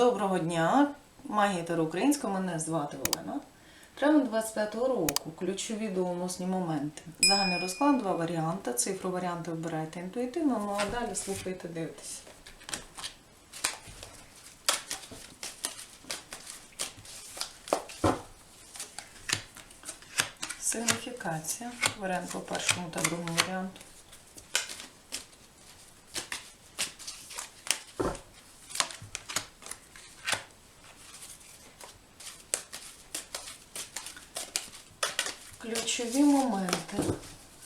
Доброго дня! Магія Таро Українська, мене звати Олена. Травень 25-го року. Ключові доленосні моменти. Загальний розклад, два варіанти. Цифру варіанти вибирайте інтуїтивно, ну а далі слухайте, дивитесь. Сигніфікація. Варіант по першому та другому варіанту. Моменти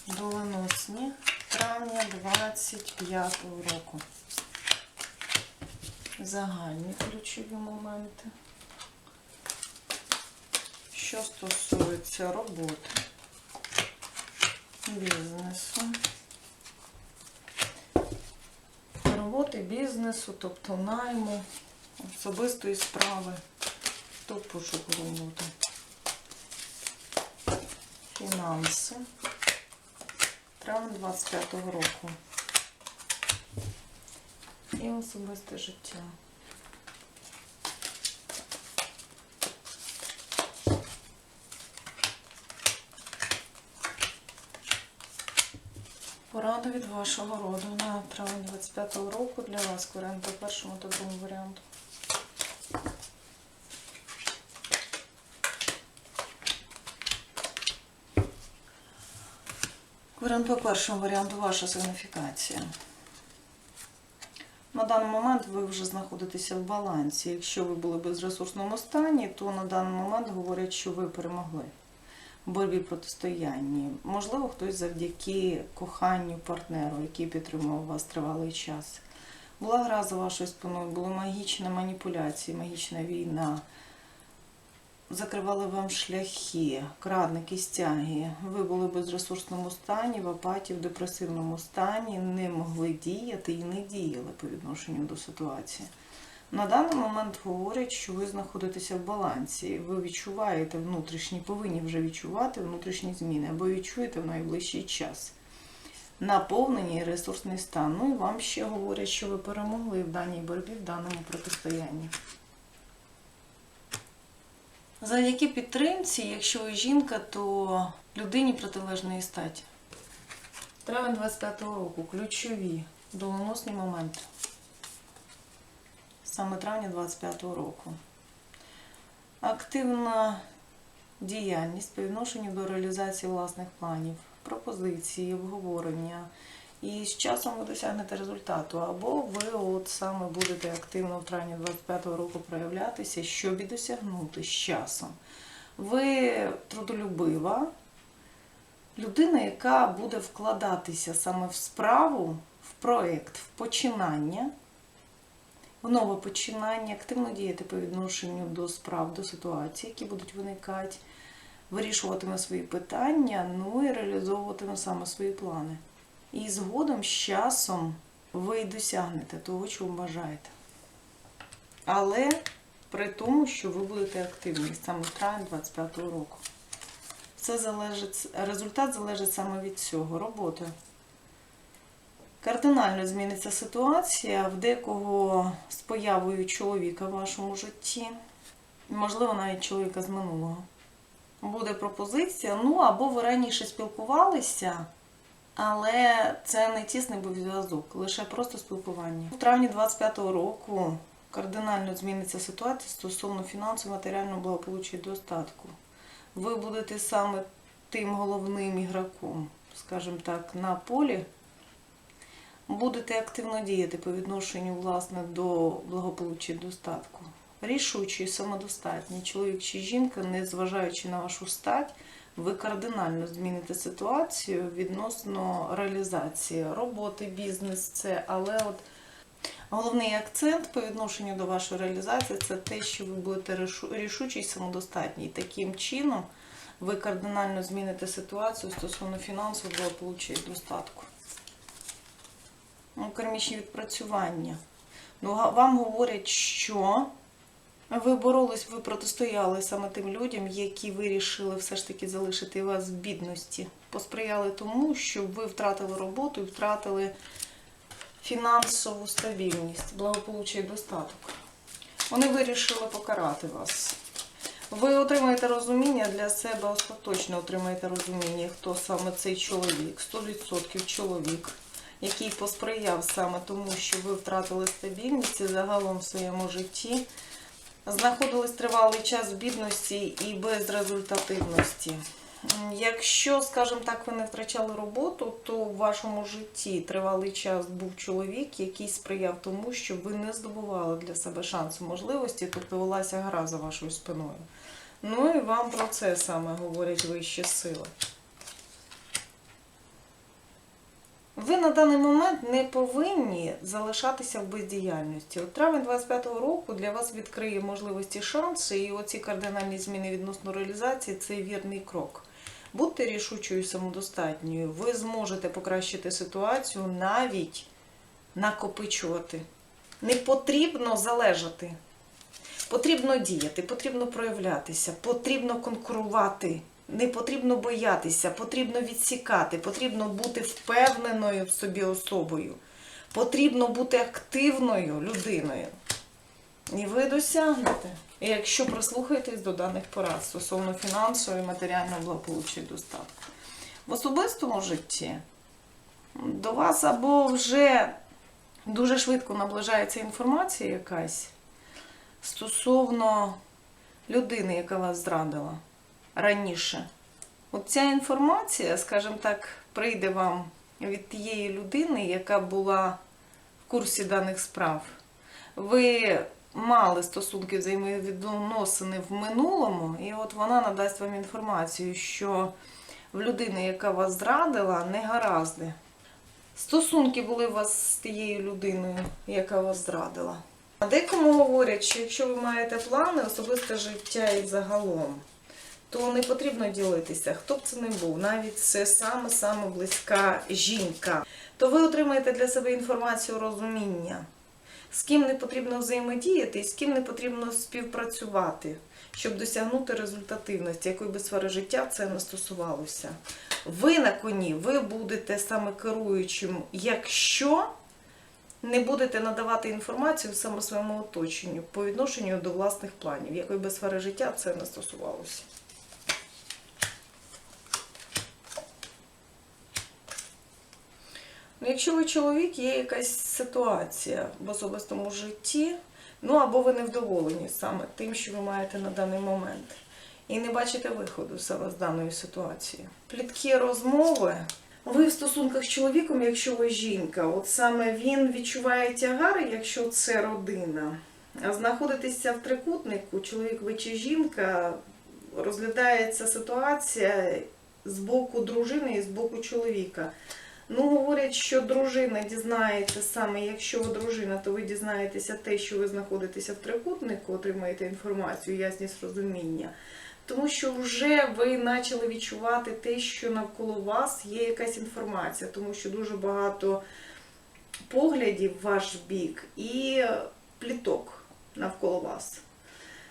доленосні травня 25 року. Загальні ключові моменти. Що стосується роботи, бізнесу, роботи бізнесу, тобто найму, особистої справи, то пошуку фінанси. Травень 25-го року. І особисте життя. Порада від вашого роду на травень 25-го року для вас, варіант по першому та другому варіанту. Варіант по першому варіанту ваша сигніфікація. На даний момент ви вже знаходитеся в балансі. Якщо ви були в безресурсному стані, то на даний момент говорять, що ви перемогли в боротьбі протистоянні. Можливо, хтось завдяки коханню партнеру, який підтримував вас тривалий час. Була гра за вашою спиною, були магічні маніпуляції, магічна війна закривали вам шляхи, крадники, стяги. Ви були в безресурсному стані, в апатії, в депресивному стані, не могли діяти і не діяли по відношенню до ситуації. На даний момент говорять, що ви знаходитеся в балансі, ви відчуваєте внутрішні, повинні вже відчувати внутрішні зміни, або відчуєте в найближчий час. Наповнення і ресурсний стан. Ну і вам ще говорять, що ви перемогли в даній боротьбі, в даному протистоянні. Завдяки підтримці, якщо жінка, то людині протилежної статі. Травень 25-го року. Ключові доленосні моменти. Саме травня 25-го року. Активна діяльність по відношенню до реалізації власних планів, пропозиції, обговорення. І з часом ви досягнете результату. Або ви от саме будете активно в травні 25-го року проявлятися, щоб і досягнути з часом. Ви трудолюбива, людина, яка буде вкладатися саме в справу, в проєкт, в починання, в нове починання, активно діяти по відношенню до справ, до ситуацій, які будуть виникати, вирішуватиме свої питання, ну і реалізовуватиме саме свої плани. І згодом з часом ви досягнете того, чого бажаєте. Але при тому, що ви будете активні саме в травні 25-го року. Це залежить, результат залежить саме від цього, роботи. Кардинально зміниться ситуація в декого з появою чоловіка в вашому житті, можливо, навіть чоловіка з минулого. Буде пропозиція, ну або ви раніше спілкувалися. Але це не тісний був зв'язок, лише просто спілкування. У травні 25-го року кардинально зміниться ситуація стосовно фінансового матеріального благополуччя і достатку. Ви будете саме тим головним ігроком, скажімо так, на полі. Будете активно діяти по відношенню власне до благополуччя і достатку. Рішучий, самодостатній чоловік чи жінка, не зважаючи на вашу стать, ви кардинально зміните ситуацію відносно реалізації роботи, бізнес, це, але от головний акцент по відношенню до вашої реалізації це те, що ви будете рішу- рішучий і самодостатній. Таким чином ви кардинально зміните ситуацію стосовно фінансового благополуччя і достатку. Ну, кармічні відпрацювання. Ну, вам говорять, що ви боролись, ви протистояли саме тим людям, які вирішили все ж таки залишити вас в бідності. Посприяли тому, що ви втратили роботу і втратили фінансову стабільність, благополуччя і достаток. Вони вирішили покарати вас. Ви отримаєте розуміння для себе, остаточно отримаєте розуміння, хто саме цей чоловік, 100% чоловік, який посприяв саме тому, що ви втратили стабільність і загалом в своєму житті знаходились тривалий час в бідності і безрезультативності. М, Якщо, скажімо так, ви не втрачали роботу, то в вашому житті тривалий час був чоловік, який сприяв тому, щоб ви не здобували для себе шансу можливості, тобто велася гра за вашою спиною. Ну і вам про це саме говорять вищі сили. Ви на даний момент не повинні залишатися в бездіяльності. От травень 25-го року для вас відкриє можливості шанси, і оці кардинальні зміни відносно реалізації це вірний крок. Будьте рішучою і самодостатньою. Ви зможете покращити ситуацію, навіть накопичувати. Не потрібно залежати. Потрібно діяти, потрібно проявлятися, потрібно конкурувати, не потрібно боятися, потрібно відсікати, потрібно бути впевненою в собі особою, потрібно бути активною людиною. І ви досягнете, І якщо прислухаєтесь до даних порад стосовно фінансової, матеріального благополуччя і достатку. В особистому житті до вас або вже дуже швидко наближається інформація якась стосовно людини, яка вас зрадила раніше. От ця інформація, скажімо так, прийде вам від тієї людини, яка була в курсі даних справ. Ви мали стосунки взаємовідносини в минулому, і от вона надасть вам інформацію, що в людини, яка вас зрадила, не гаразди. Стосунки були у вас з тією людиною, яка вас зрадила. А декому говорять, що якщо ви маєте плани, особисте життя і загалом, то не потрібно ділитися, хто б це не був, навіть це саме-саме близька жінка. То ви отримаєте для себе інформацію розуміння, з ким не потрібно взаємодіяти і з ким не потрібно співпрацювати, щоб досягнути результативності, якої би сфери життя це не стосувалося. Ви на коні, ви будете саме керуючим, якщо не будете надавати інформацію саме своєму оточенню по відношенню до власних планів, якої би сфери життя це не стосувалося. Ну, якщо ви чоловік, є якась ситуація в особистому житті, ну або ви невдоволені саме тим, що ви маєте на даний момент, і не бачите виходу саме з даної ситуації. Пліткі розмови. Ви в стосунках з чоловіком, якщо ви жінка, от саме він відчуває тягар, якщо це родина. А знаходитися в трикутнику, чоловік ви чи жінка, розглядається ситуація з боку дружини і з боку чоловіка. Ну, говорять, що дружина дізнається саме, якщо ви дружина, то ви дізнаєтеся те, що ви знаходитеся в трикутнику, отримаєте інформацію, ясність розуміння. Тому що вже ви почали відчувати те, що навколо вас є якась інформація, тому що дуже багато поглядів в ваш бік і пліток навколо вас.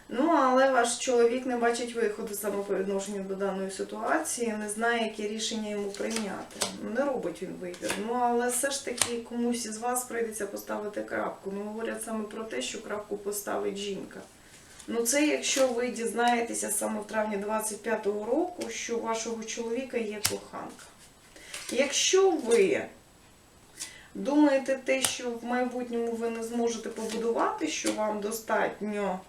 Ну, але ваш чоловік не бачить виходу саме по відношенню до даної ситуації, не знає, яке рішення йому прийняти. Не робить він вибір. Ну, але все ж таки комусь із вас прийдеться поставити крапку. Ну, говорять саме про те, що крапку поставить жінка. Ну, це якщо ви дізнаєтеся саме в травні 25-го року, що у вашого чоловіка є коханка. Якщо ви думаєте те, що в майбутньому ви не зможете побудувати, що вам достатньо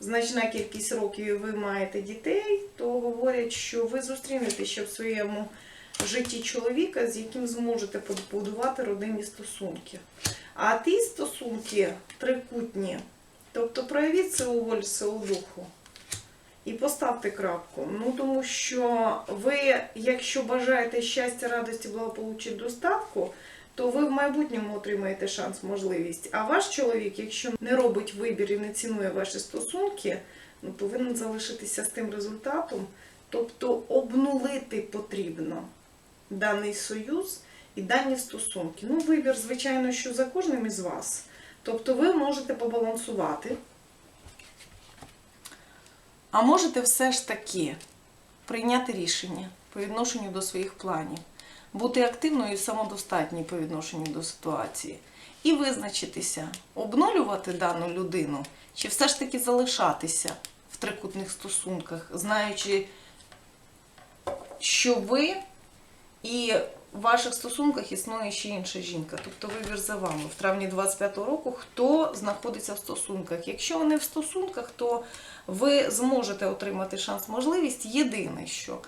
значна кількість років і ви маєте дітей, то говорять, що ви зустрінете ще в своєму житті чоловіка, з яким зможете побудувати родинні стосунки. А ті стосунки трикутні, тобто проявіть силу волі, силу духу. І поставте крапку. Ну тому що ви, якщо бажаєте щастя, радості, благополуччя, достатку, то ви в майбутньому отримаєте шанс, можливість. А ваш чоловік, якщо не робить вибір і не цінує ваші стосунки, ну, повинен залишитися з тим результатом. Тобто обнулити потрібно даний союз і дані стосунки. Ну, вибір, звичайно, що за кожним із вас. Тобто ви можете побалансувати. А можете все ж таки прийняти рішення по відношенню до своїх планів. Бути активною і самодостатньою по відношенню до ситуації. І визначитися, обнулювати дану людину, чи все ж таки залишатися в трикутних стосунках, знаючи, що ви і в ваших стосунках існує ще інша жінка. Тобто вибір за вами. В травні 25-го року хто знаходиться в стосунках. Якщо ви не в стосунках, то ви зможете отримати шанс, можливість. Єдине, що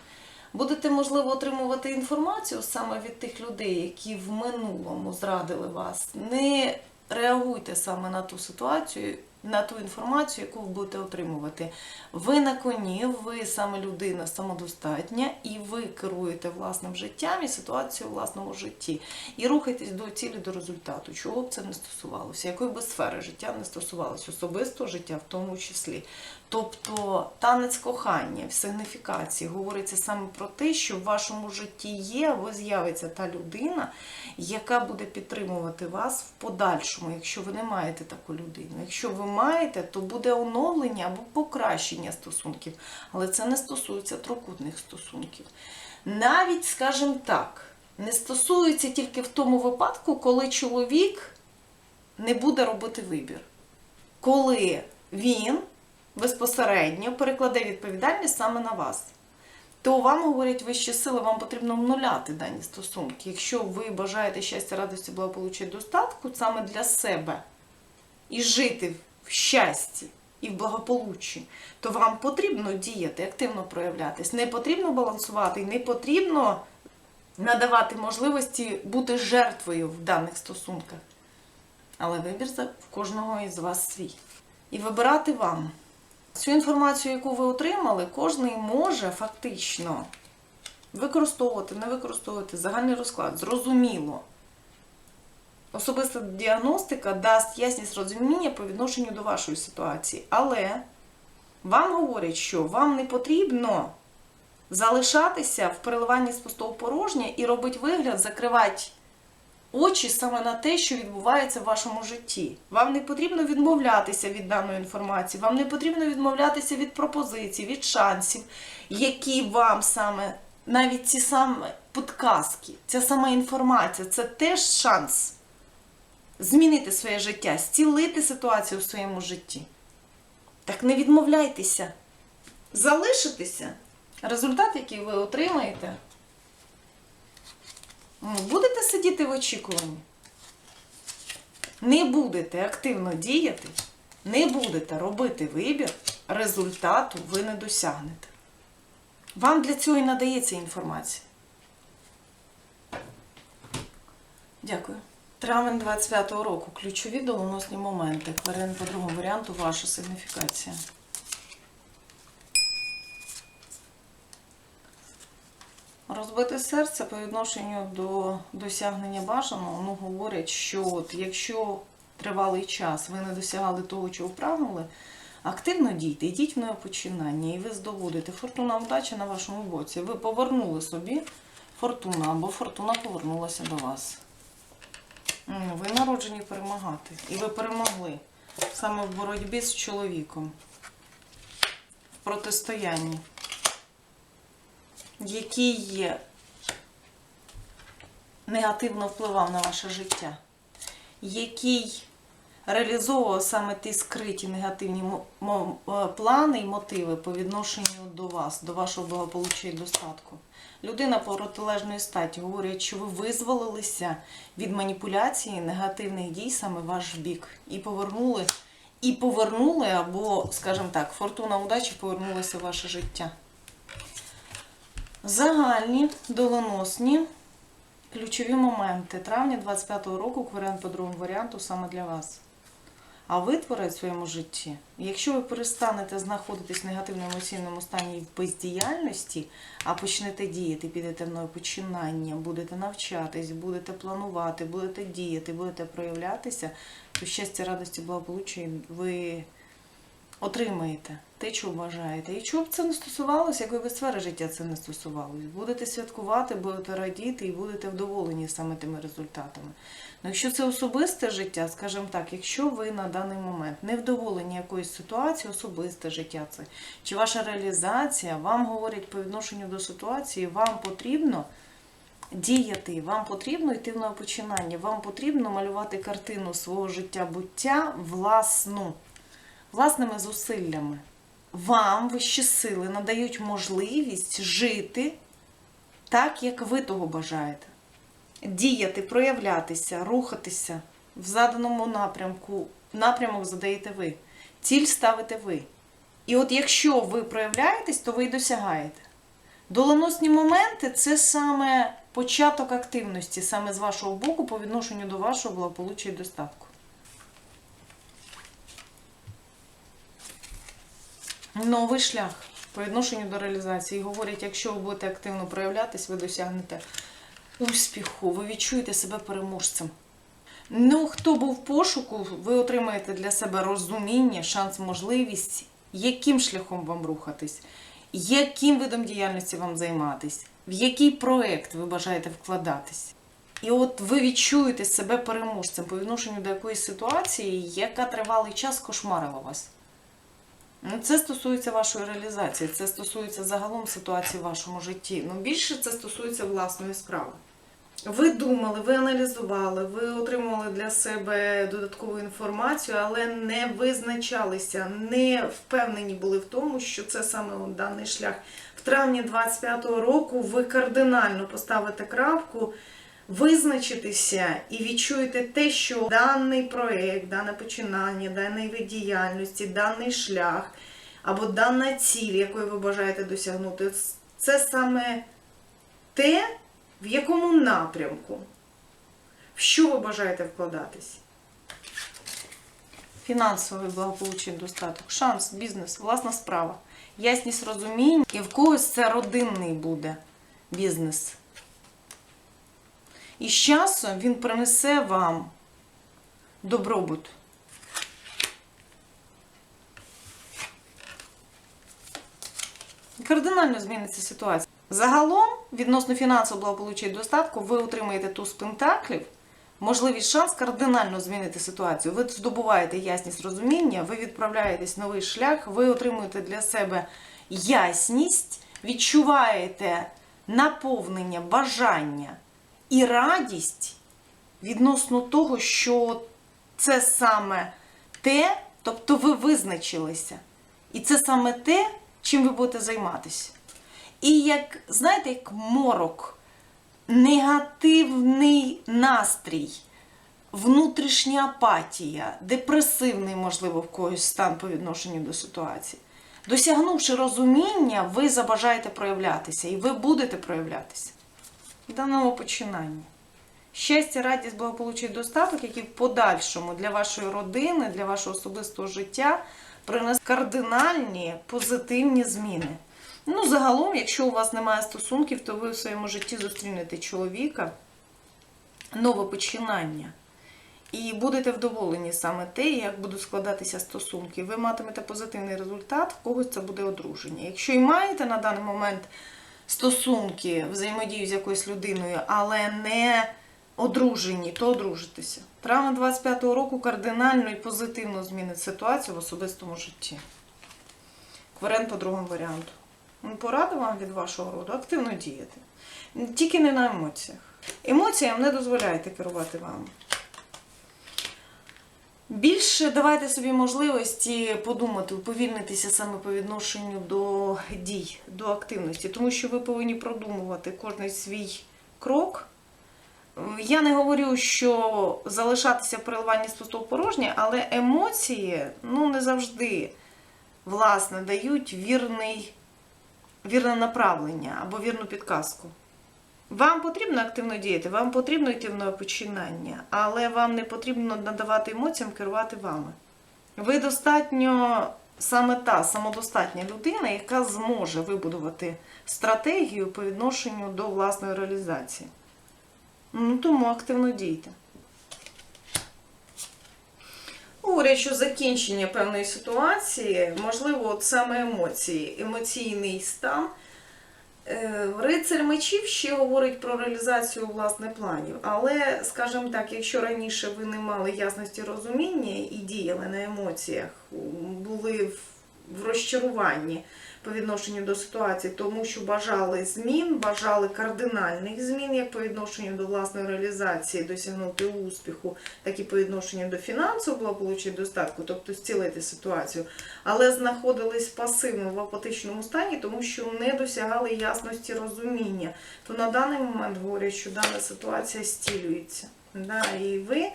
будете, можливо, отримувати інформацію саме від тих людей, які в минулому зрадили вас. Не реагуйте саме на ту ситуацію, на ту інформацію, яку ви будете отримувати. Ви на коні, ви саме людина самодостатня, і ви керуєте власним життям і ситуацією у власному житті. І рухайтесь до цілі, до результату, чого б це не стосувалося, якої би сфери життя не стосувалося, особистого життя в тому числі. Тобто танець кохання в сигніфікації говориться саме про те, що в вашому житті є, або з'явиться та людина, яка буде підтримувати вас в подальшому, якщо ви не маєте таку людину. Якщо ви маєте, то буде оновлення або покращення стосунків, але це не стосується трикутних стосунків. Навіть, скажімо так, не стосується тільки в тому випадку, коли чоловік не буде робити вибір. Коли він безпосередньо перекладе відповідальність саме на вас. То вам говорять вищі сили, вам потрібно внуляти дані стосунки. Якщо ви бажаєте щастя, радості, благополуччя і достатку саме для себе і жити в щасті і в благополуччі, то вам потрібно діяти, активно проявлятись. Не потрібно балансувати, не потрібно надавати можливості бути жертвою в даних стосунках. Але вибір в кожного із вас свій. І вибирати вам. Цю інформацію, яку ви отримали, кожен може фактично використовувати, не використовувати загальний розклад. Зрозуміло. Особиста діагностика дасть ясність розуміння по відношенню до вашої ситуації. Але вам говорять, що вам не потрібно залишатися в переливанні з пустого порожня і робити вигляд, закривати очі саме на те, що відбувається в вашому житті. Вам не потрібно відмовлятися від даної інформації, вам не потрібно відмовлятися від пропозицій, від шансів, які вам саме, навіть ці саме підказки, ця сама інформація, це теж шанс змінити своє життя, зцілити ситуацію в своєму житті. Так не відмовляйтеся, залишитеся. Результат, який ви отримаєте, Будете сидіти в очікуванні? Не будете активно діяти, не будете робити вибір, результату ви не досягнете. Вам для цього і надається інформація. Дякую. Травень 25-го року. Ключові доленосні моменти. Кварен по другому варіанту ваша сигніфікація. Розбите серце по відношенню до досягнення бажаного, ну говорять, що от якщо тривалий час ви не досягали того, чого прагнули, активно дійте, йдіть в нове починання, і ви здобудете. Фортуна вдача на вашому боці. Ви повернули собі фортуну, або фортуна повернулася до вас. Ви народжені перемагати. І ви перемогли саме в боротьбі з чоловіком, в протистоянні який негативно впливав на ваше життя, який реалізовував саме ті скриті негативні е, плани і мотиви по відношенню до вас, до вашого благополуччя і достатку. Людина протилежної статі говорить, що ви визволилися від маніпуляції негативних дій саме ваш бік і повернули, і повернули, або, скажімо так, фортуна удачі повернулася в ваше життя. Загальні, доленосні, ключові моменти. Травня 25-го року, кваріант по другому варіанту саме для вас. А ви творець в своєму житті, якщо ви перестанете знаходитись в негативному емоційному стані і бездіяльності, а почнете діяти, підете в нове починання, будете навчатись, будете планувати, будете діяти, будете проявлятися, то щастя, радості, благополуччя ви отримаєте те, чого бажаєте. І чого б це не стосувалося, якої би сфери життя це не стосувалося. Будете святкувати, будете радіти і будете вдоволені саме тими результатами. Ну, якщо це особисте життя, скажімо так, якщо ви на даний момент не вдоволені якоюсь ситуацією, особисте життя це, чи ваша реалізація, вам говорять по відношенню до ситуації, вам потрібно діяти, вам потрібно йти в нове починання, вам потрібно малювати картину свого життя буття власну, власними зусиллями. Вам вищі сили надають можливість жити так, як ви того бажаєте. Діяти, проявлятися, рухатися в заданому напрямку. Напрямок задаєте ви. Ціль ставите ви. І от якщо ви проявляєтесь, то ви й досягаєте. Доленосні моменти це саме початок активності, саме з вашого боку по відношенню до вашого благополуччя і достатку. Новий шлях по відношенню до реалізації. Говорять, якщо ви будете активно проявлятись, ви досягнете успіху, ви відчуєте себе переможцем. Ну, хто був в пошуку, ви отримаєте для себе розуміння, шанс, можливість, яким шляхом вам рухатись, яким видом діяльності вам займатись, в який проект ви бажаєте вкладатись. І от ви відчуєте себе переможцем по відношенню до якоїсь ситуації, яка тривалий час кошмарила вас. Ну, Це стосується вашої реалізації, це стосується загалом ситуації в вашому житті. Ну, більше це стосується власної справи. Ви думали, ви аналізували, ви отримували для себе додаткову інформацію, але не визначалися, не впевнені були в тому, що це саме даний шлях. В травні 25-го року ви кардинально поставите крапку, визначитеся і відчуєте те, що даний проєкт, дане починання, даний вид діяльності, даний шлях або дана ціль, якої ви бажаєте досягнути, це саме те, в якому напрямку, в що ви бажаєте вкладатись. Фінансовий благополуччя, достаток, шанс, бізнес, власна справа, ясність розуміння, і в когось це родинний буде бізнес. І з часом він принесе вам добробут. Кардинально зміниться ситуація. Загалом, відносно фінансового благополуччя і достатку, ви отримаєте туз пентаклів, можливість шанс кардинально змінити ситуацію. Ви здобуваєте ясність розуміння, ви відправляєтесь в новий шлях, ви отримуєте для себе ясність, відчуваєте наповнення, бажання і радість відносно того, що це саме те, тобто ви визначилися. І це саме те, чим ви будете займатися. І як, знаєте, як морок, негативний настрій, внутрішня апатія, депресивний, можливо, в когось стан по відношенню до ситуації. Досягнувши розуміння, ви забажаєте проявлятися, і ви будете проявлятися в даному починанні. Щастя, радість, благополуччя і достаток, які в подальшому для вашої родини, для вашого особистого життя принесуть кардинальні позитивні зміни. Ну, загалом, якщо у вас немає стосунків, то ви в своєму житті зустрінете чоловіка, нове починання. І будете вдоволені саме те, як будуть складатися стосунки. Ви матимете позитивний результат, в когось це буде одруження. Якщо і маєте на даний момент стосунки, взаємодію з якоюсь людиною, але не одружені, то одружитеся. Травма 25-го року кардинально і позитивно змінить ситуацію в особистому житті. Кварен по другому варіанту. Ну, Порада вам від вашого роду активно діяти. Тільки не на емоціях. Емоціям не дозволяйте керувати вами. Більше давайте собі можливості подумати, уповільнитися саме по відношенню до дій, до активності, тому що ви повинні продумувати кожний свій крок. Я не говорю, що залишатися в переливанні з порожнє, але емоції ну, не завжди власне, дають вірний, вірне направлення або вірну підказку. Вам потрібно активно діяти, вам потрібно йти в нове починання, але вам не потрібно надавати емоціям керувати вами. Ви достатньо саме та самодостатня людина, яка зможе вибудувати стратегію по відношенню до власної реалізації. Ну, тому активно дійте. Говорять, що закінчення певної ситуації, можливо, от саме емоції, емоційний стан. Е, Рицарь мечів ще говорить про реалізацію власне планів. Але, скажімо так, якщо раніше ви не мали ясності розуміння і діяли на емоціях, були в в розчаруванні по відношенню до ситуації, тому що бажали змін, бажали кардинальних змін, як по відношенню до власної реалізації, досягнути успіху, так і по відношенню до фінансового благополуччя і достатку, тобто зцілити ситуацію, але знаходились пасивно в апатичному стані, тому що не досягали ясності розуміння. То на даний момент говорять, що дана ситуація стілюється. Да, і ви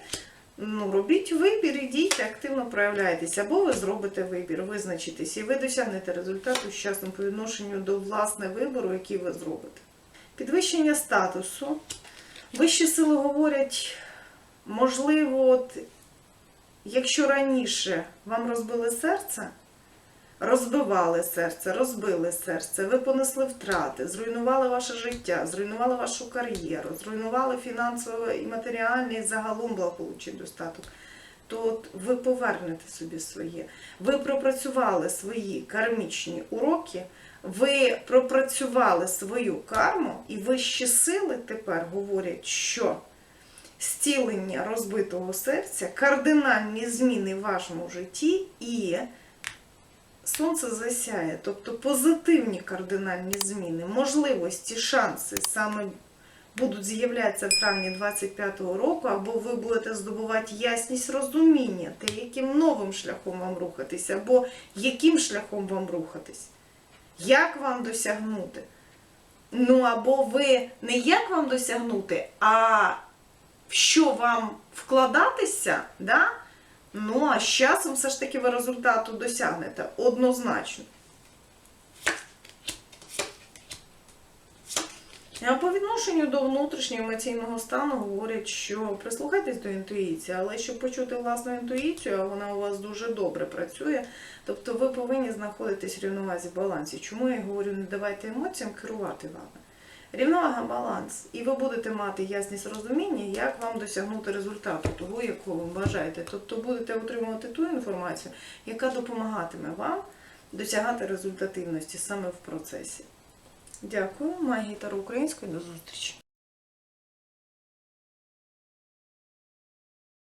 ну, робіть вибір, ідіть, активно проявляйтесь. Або ви зробите вибір, визначитесь, і ви досягнете результату з часом по відношенню до власне вибору, який ви зробите. Підвищення статусу. Вищі сили говорять, можливо, от, якщо раніше вам розбили серце, розбивали серце, розбили серце, ви понесли втрати, зруйнували ваше життя, зруйнували вашу кар'єру, зруйнували фінансове і матеріальне і загалом благополуччя достаток. То от ви повернете собі своє. Ви пропрацювали свої кармічні уроки, ви пропрацювали свою карму, і вищі сили тепер говорять, що зцілення розбитого серця, кардинальні зміни в вашому житті і сонце засяє, тобто позитивні кардинальні зміни, можливості, шанси саме будуть з'являтися в травні 25-го року, або ви будете здобувати ясність розуміння, те, яким новим шляхом вам рухатись, або яким шляхом вам рухатись, як вам досягнути. Ну, або ви не як вам досягнути, а в що вам вкладатися, да? Ну а з часом все ж таки ви результату досягнете однозначно. А по відношенню до внутрішнього емоційного стану говорять, що прислухайтесь до інтуїції, але щоб почути власну інтуїцію, а вона у вас дуже добре працює, тобто ви повинні знаходитись в рівновазі балансі. Чому я говорю, не давайте емоціям керувати вами. Рівновага, баланс, і ви будете мати ясність розуміння, як вам досягнути результату того, якого ви бажаєте. Тобто будете отримувати ту інформацію, яка допомагатиме вам досягати результативності саме в процесі. Дякую, Магія Таро Української, до зустрічі.